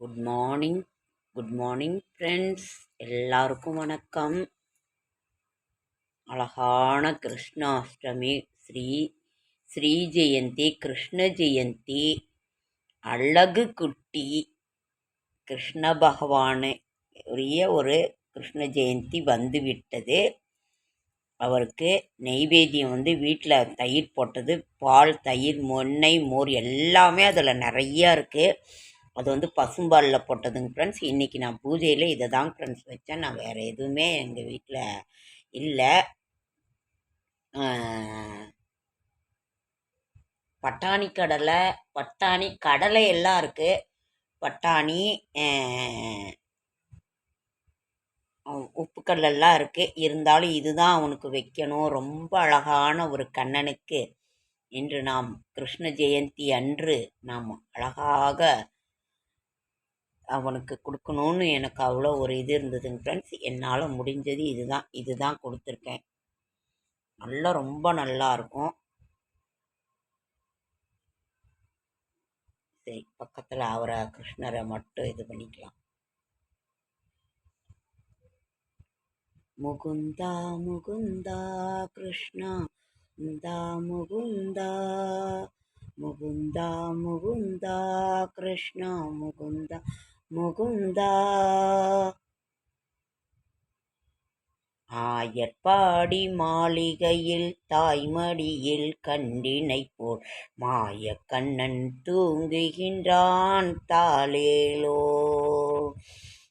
Good morning good morning friends எல்லாருக்கும் வணக்கம். அழகான கிருஷ்ணாஷ்டமி. ஸ்ரீ ஸ்ரீ ஜெயந்தி கிருஷ்ண ஜெயந்தி. அழகு குட்டி கிருஷ்ண பகவானு உரிய ஒரு கிருஷ்ண ஜெயந்தி வந்து விட்டது. அவருக்கு நெய்வேத்தியம் வந்து வீட்டில் தயிர் போட்டது. பால் தயிர் மொன்னை மோர் எல்லாமே அதில் நிறையா இருக்குது அது வந்து பசும்பாலில் போட்டதுங்க ஃப்ரெண்ட்ஸ் இன்றைக்கி நான் பூஜையில் இதை தான் ஃப்ரெண்ட்ஸ் வச்சேன். நான் வேறு எதுவுமே எங்கள் வீட்டில் இல்லை. பட்டாணி கடலை பட்டாணி கடலை எல்லாம் இருக்குது பட்டாணி உப்பு கடலெல்லாம் இருக்குது இருந்தாலும் இதுதான் அவனுக்கு வைக்கணும். ரொம்ப அழகான ஒரு கண்ணனுக்கு இன்று நாம் கிருஷ்ண ஜெயந்தி அன்று நாம் அழகாக அவனுக்கு கொடுக்கணுன்னு எனக்கு அவ்வளோ ஒரு இது இருந்ததுங்க ஃப்ரெண்ட்ஸ் என்னால் முடிஞ்சது இதுதான். இதுதான் கொடுத்துருக்கேன். நல்லா ரொம்ப நல்லா இருக்கும். சரி பக்கத்தில் அவரை கிருஷ்ணரை மட்டும் இது பண்ணிக்கலாம். முகுந்தா முகுந்தா கிருஷ்ணா முந்தா முகுந்தா முகுந்தா முகுந்தா கிருஷ்ணா முகுந்தா முகுந்தா. ஆயர்பாடி மாளிகையில் தாய்மடியில் கண்டினை போல் மாய கண்ணன் தூங்குகின்றான் தாளேலோ.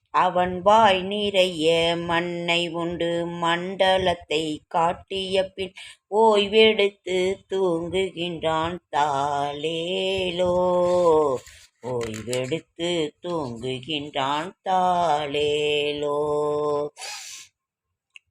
அவன் வாய் நிறைய மண்ணை உண்டு மண்டலத்தை காட்டிய பின் ஓய்வெடுத்து தூங்குகின்றான் தாளேலோ. ஓய்வெடுத்து தூங்குகின்றான் தாளேலோ.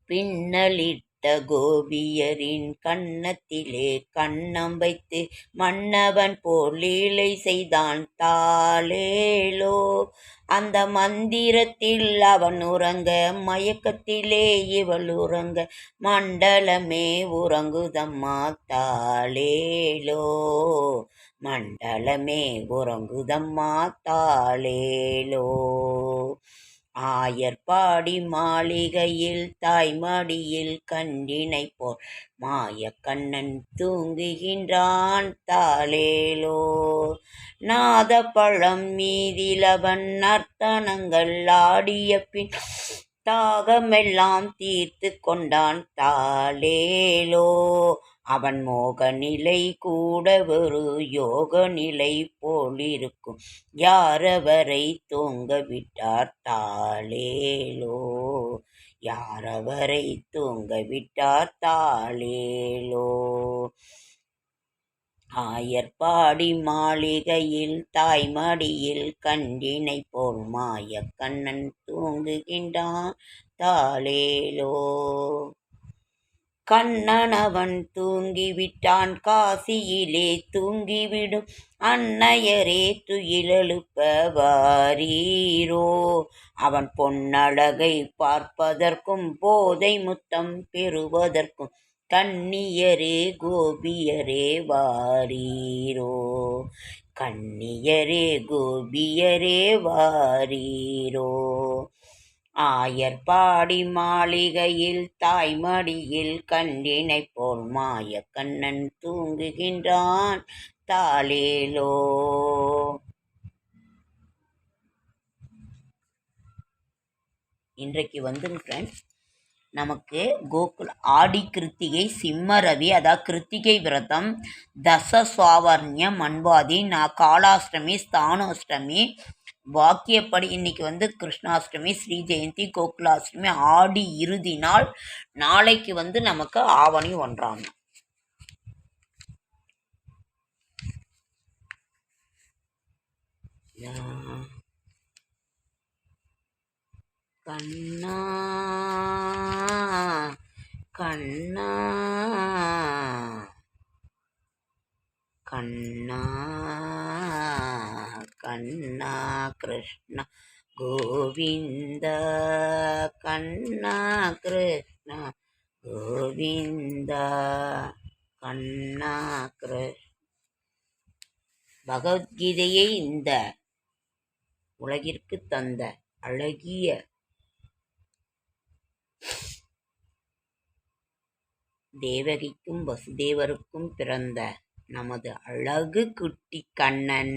பின்னலிட்ட கோபியரின் கன்னத்திலே கண்ணம் வைத்து மன்னவன் போலீலை செய்தான் தாளேலோ. அந்த மந்திரத்தில் அவன் உறங்க மயக்கத்திலே இவள் உறங்க மண்டலமே உறங்குதம்மா தாளேலோ. மண்டலமே உறங்குதம்மா தாளேலோ. ஆயர்பாடி மாளிகையில் தாய்மடியில் கண்டினை போல் கண்ணன் தூங்குகின்றான் தாளேலோ. நாத பழம் மீதிலவன் நர்த்தனங்கள் ஆடிய பின் தாகமெல்லாம் தீர்த்து கொண்டான் தாளேலோ. அவன் மோக நிலை கூட ஒரு யோக நிலை போலிருக்கும். யாரவரை தூங்க விட்டார் தாளேலோ? யாரவரை தூங்க விட்டார் தாளேலோ? ஆயர்பாடி மாளிகையில் தாய்மடியில் கண்டினை போல் மாய கண்ணன் தூங்குகின்றான் தாளேலோ. கண்ணனவன் தூங்கிவிட்டான். காசியிலே தூங்கிவிடும் அன்னையரே துயிலெழுப்ப வாரீரோ அவன் பொன்னழகை பார்ப்பதற்கும் போதை முத்தம் பெறுவதற்கும் கண்ணியரே கோபியரே வாரீரோ. கண்ணியரே கோபியரே வாரீரோ. ஆயர்பாடி மாளிகையில் தாய்மடியில் கண்டினை போல் மாய கண்ணன் தூங்குகின்றான். தாளேலோ. இன்றைக்கு வந்து ஃப்ரெண்ட்ஸ் நமக்கு கோகுல் ஆடி கிருத்திகை சிம்ம ரவி அதாவது கிருத்திகை விரதம் தச சுவாவர்ணியம் மண்பாதி நான் காலாஷ்டமி ஸ்தானாஷ்டமி வாக்கியப்படி இன்னைக்கு வந்து கிருஷ்ணாஷ்டமி ஸ்ரீ ஜெயந்தி கோகுலாஷ்டமி ஆடி இறுதி நாள் நாளைக்கு வந்து நமக்கு ஆவணி ஒன்றாம் கண்ணா. கிருஷ்ண கோவிந்தா கண்ணா பகவத்கீதையை இந்த உலகிற்கு தந்த அழகிய தேவகிக்கும் வசுதேவருக்கும் பிறந்த நமது அழகு குட்டி கண்ணன்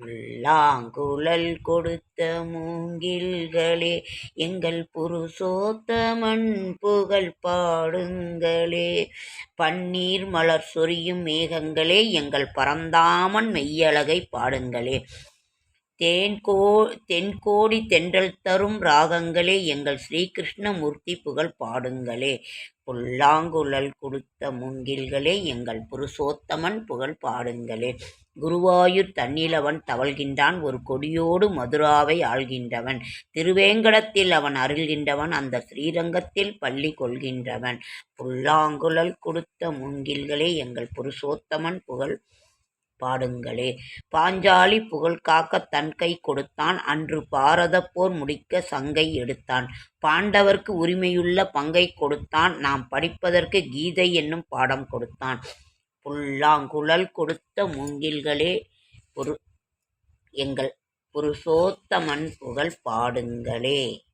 முல்லாங்குழல் கொடுத்த மூங்கில்களே எங்கள் புருஷோத்தமன் புகழ் பாடுங்களே. பன்னீர் மலர் சொரியும் மேகங்களே எங்கள் பரந்தாமன் மெய்யழகை பாடுங்களே. தேன்கோ தென்கோடி தென்றல் தரும் ராகங்களே எங்கள் ஸ்ரீகிருஷ்ணமூர்த்தி புகழ் பாடுங்களே. புல்லாங்குழல் கொடுத்த மூங்கில்களே எங்கள் புருஷோத்தமன் புகழ் பாடுங்களே. குருவாயூர் தன்னிலவன் தவழ்கின்றான் ஒரு கொடியோடு மதுராவை ஆள்கின்றவன். திருவேங்கடத்தில் அவன் அருள்கின்றவன் அந்த ஸ்ரீரங்கத்தில் பள்ளி கொள்கின்றவன். புல்லாங்குழல் கொடுத்த மூங்கில்களே எங்கள் புருஷோத்தமன் புகழ் பாடுங்களே. பாஞ்சாலி புகழ் காக்க தன் கை கொடுத்தான். அன்று பாரத போர் முடிக்க சங்கை எடுத்தான். பாண்டவர்க்கு உரிமையுள்ள பங்கை கொடுத்தான். நாம் படிப்பதற்கு கீதை என்னும் பாடம் கொடுத்தான். புல்லாங்குழல் கொடுத்த மூங்கில்களே ஒரு எங்கள் புருஷோத்தமன் புகழ் பாடுங்களே.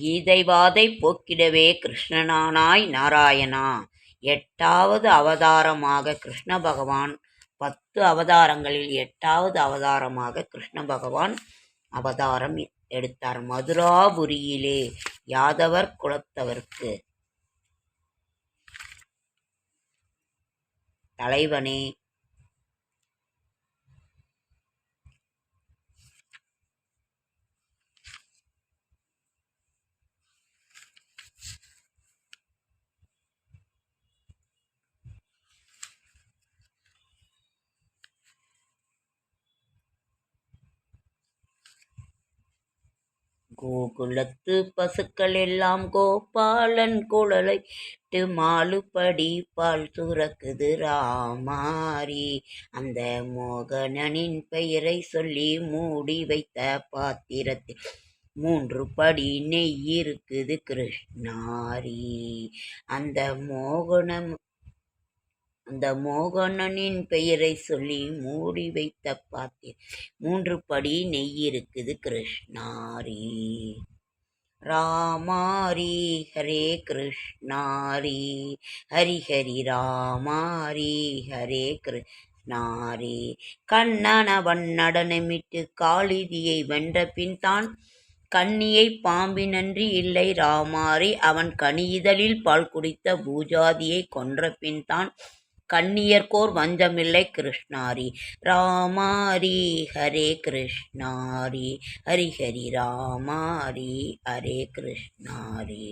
கீதைவாதை போக்கிடவே கிருஷ்ணனானாய் நாராயணா. எட்டாவது அவதாரமாக கிருஷ்ண பகவான் பத்து அவதாரங்களில் எட்டாவது அவதாரமாக கிருஷ்ண பகவான் அவதாரம் எடுத்தார். மதுராபுரியிலே யாதவர் குலத்தவர்க்கு. தலைவனே கோகுலத்து பசுக்கள் எல்லாம் கோபாலன் குழலைட்டு மாலுபடி பால் சுரக்குது ராமாரி. அந்த மோகனனின் பெயரை சொல்லி மூடி வைத்த பாத்திரத்தில் மூன்று படி நெய் இருக்குது கிருஷ்ணாரி. அந்த மோகனம் அந்த மோகனனின் பெயரை சொல்லி மூடி வைத்த பாத்திர மூன்று படி நெய் இருக்குது. கிருஷ்ணாரி. ராமாரி. ஹரே கிருஷ்ணாரி. ஹரி ஹரி ராமாரி. ஹரே கிருஷ்ணாரி. கண்ணனவன் நடனமிட்டு காளிதியை வென்ற பின் தான் கண்ணியை பாம்பினன்றி இல்லை ராமாரி. அவன் கனியிதழில் பால் குடித்த பூஜாதியை கொன்ற பின் தான் கண்ணியர்கோர் வஞ்சமில்லை கிருஷ்ணாரி. ராமாரி ஹரே கிருஷ்ணாரி. ஹரி ஹரி ராமாரி ஹரே கிருஷ்ணாரி.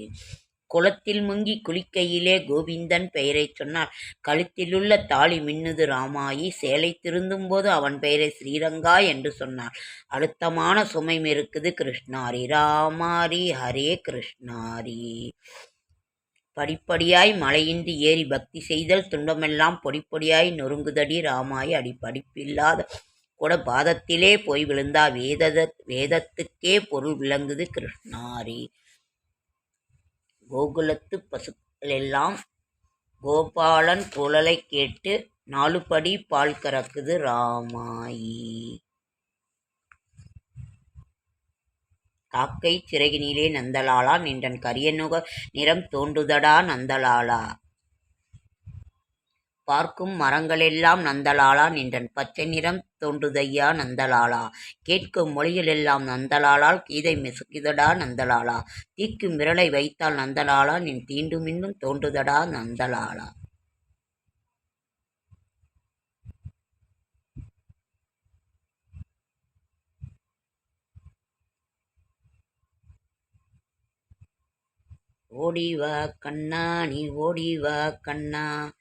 குளத்தில் முங்கி குளிக்கையிலே கோவிந்தன் பெயரை சொன்னார் கழுத்திலுள்ள தாலி மின்னுது ராமாயி. சேலை திருந்தும் போது அவன் பெயரை ஸ்ரீரங்கா என்று சொன்னார் அழுத்தமான சுமை மெருக்குது கிருஷ்ணாரி. ராமாரி ஹரே கிருஷ்ணாரி. படிப்படியாய் மலையின்றி ஏறி பக்தி செய்தல் துன்பமெல்லாம் பொடிப்பொடியாய் நொறுங்குதடி ராமாய் அடி படிப்பில்லாத கூட பாதத்திலே போய் விழுந்தா வேதத வேதத்துக்கே பொருள் விளங்குது கிருஷ்ணாரி. கோகுலத்து பசுக்கள் எல்லாம் கோபாலன் குழலை கேட்டு நாலுபடி பால் கறக்குது ராமாயி. காக்கை சிறகினிலே நந்தலாளா? நின்றன் கரியனுக நிறம் தோன்றுதடா நந்தலாளா? பார்க்கும் மரங்களெல்லாம் நந்தலாளா? நின்றன் பச்சை நிறம் தோன்றுதையா நந்தலாளா? கேட்கும் மொழிகளெல்லாம் நந்தலாளால் கீதை மெசுக்குதடா நந்தலாளா? தீக்கு மிரளை வைத்தால் நந்தலாளா? நின் தீண்டும் இன்னும் தோன்றுதடா ஓடிவா கண்ணா நீ ஓடிவா கண்ணா.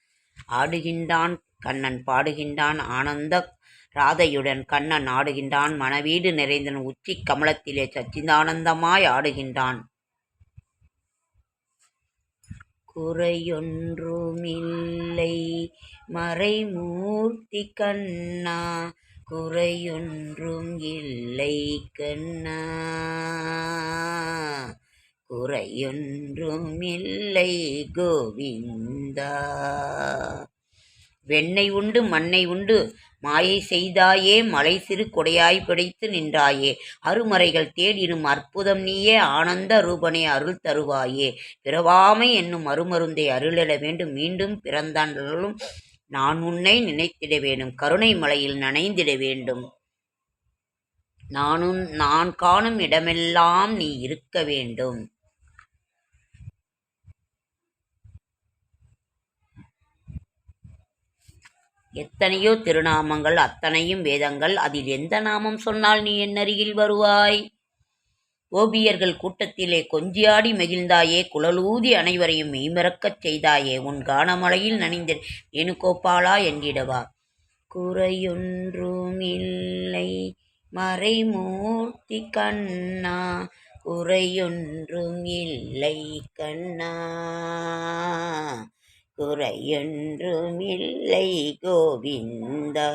ஆடுகின்றான் கண்ணன் பாடுகின்றான் ஆனந்த ராதையுடன். கண்ணன் ஆடுகின்றான் மனவீடு நிறைந்தன் உச்சி கமலத்திலே சச்சிதானந்தமாய் ஆடுகின்றான். குறையொன்றுமில்லை மறைமூர்த்தி கண்ணா. குறையொன்றும் இல்லை கண்ணா. குறையொன்றும் இல்லை கோவிந்தா. வெண்ணெய் உண்டு மண்ணை உண்டு மாயை செய்தாயே மலை சிறு கொடையாய் பிடித்து நின்றாயே. அருமறைகள் தேடினும் அற்புதம் நீயே ஆனந்த ரூபனை அருள் தருவாயே. பிறவாமை என்னும் அருமருந்தை அருளிட வேண்டும் மீண்டும் பிறந்தாண்டலும் நான் உன்னை நினைத்திட வேண்டும் கருணை மலையில் நனைந்திட வேண்டும். நானும் நான் காணும் இடமெல்லாம் நீ இருக்க வேண்டும். எத்தனையோ திருநாமங்கள் அத்தனையும் வேதங்கள். அதில் எந்த நாமம் சொன்னால் நீ என் அருகில் வருவாய்? கோபியர்கள் கூட்டத்திலே கொஞ்சியாடி மகிழ்ந்தாயே குழலூதி அனைவரையும் மெய்மறக்கச் செய்தாயே உன் கானமலையில் நனிந்த வேணுகோபாலா என்றிடவா? குறையொன்றுமில்லை மறைமூர்த்தி கண்ணா. குறையொன்றும் இல்லை கண்ணா. குறையொன்றுமில்லை கோவிந்தா.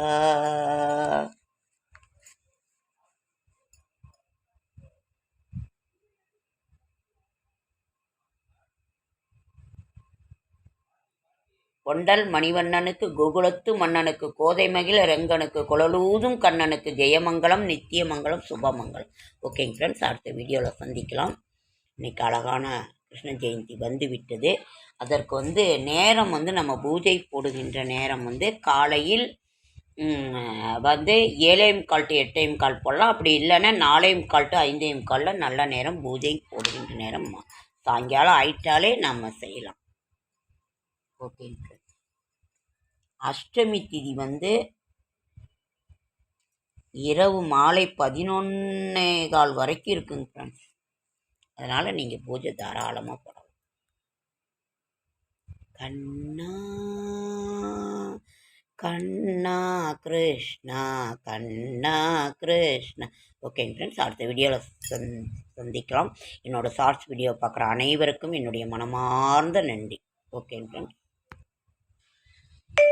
கொண்டல் மணிவண்ணனுக்கு கோகுலத்து மன்னனுக்கு கோதை மகிழ ரெங்கனுக்கு குழலூதும் கண்ணனுக்கு ஜெயமங்கலம் நித்தியமங்கலம் சுபமங்கலம். ஓகேங்க ஃப்ரெண்ட்ஸ் அடுத்த வீடியோவில் சந்திக்கலாம். இன்னைக்கு அழகான கிருஷ்ண ஜெயந்தி வந்து விட்டது அதற்கு வந்து நேரம் வந்து நம்ம பூஜை போடுகின்ற நேரம் வந்து காலையில் வந்து ஏழையும் கால் டு எட்டையும் கால் போடலாம். அப்படி இல்லைன்னா நாலையும் கால் டு ஐந்தையும் காலில் நல்ல நேரம் பூஜை போடுகின்ற நேரம் சாயங்காலம் ஆயிட்டாலே நம்ம செய்யலாம். ஓகேங்க அஷ்டமி திதி வந்து இரவு மாலை பதினொன்னே கால் வரைக்கும் இருக்குங்க ஃப்ரெண்ட்ஸ் அதனால் நீங்கள் பூஜை தாராளமாக போடலாம் கண்ணா கண்ணா கிருஷ்ணா கண்ணா கிருஷ்ணா. ஓகேங்க ஃப்ரெண்ட்ஸ் அடுத்த வீடியோவில் சந் சந்திக்கலாம். என்னோடய ஷார்ட்ஸ் வீடியோ பார்க்குற அனைவருக்கும் என்னுடைய மனமார்ந்த நன்றி. ஓகேங்க ஃப்ரெண்ட்ஸ்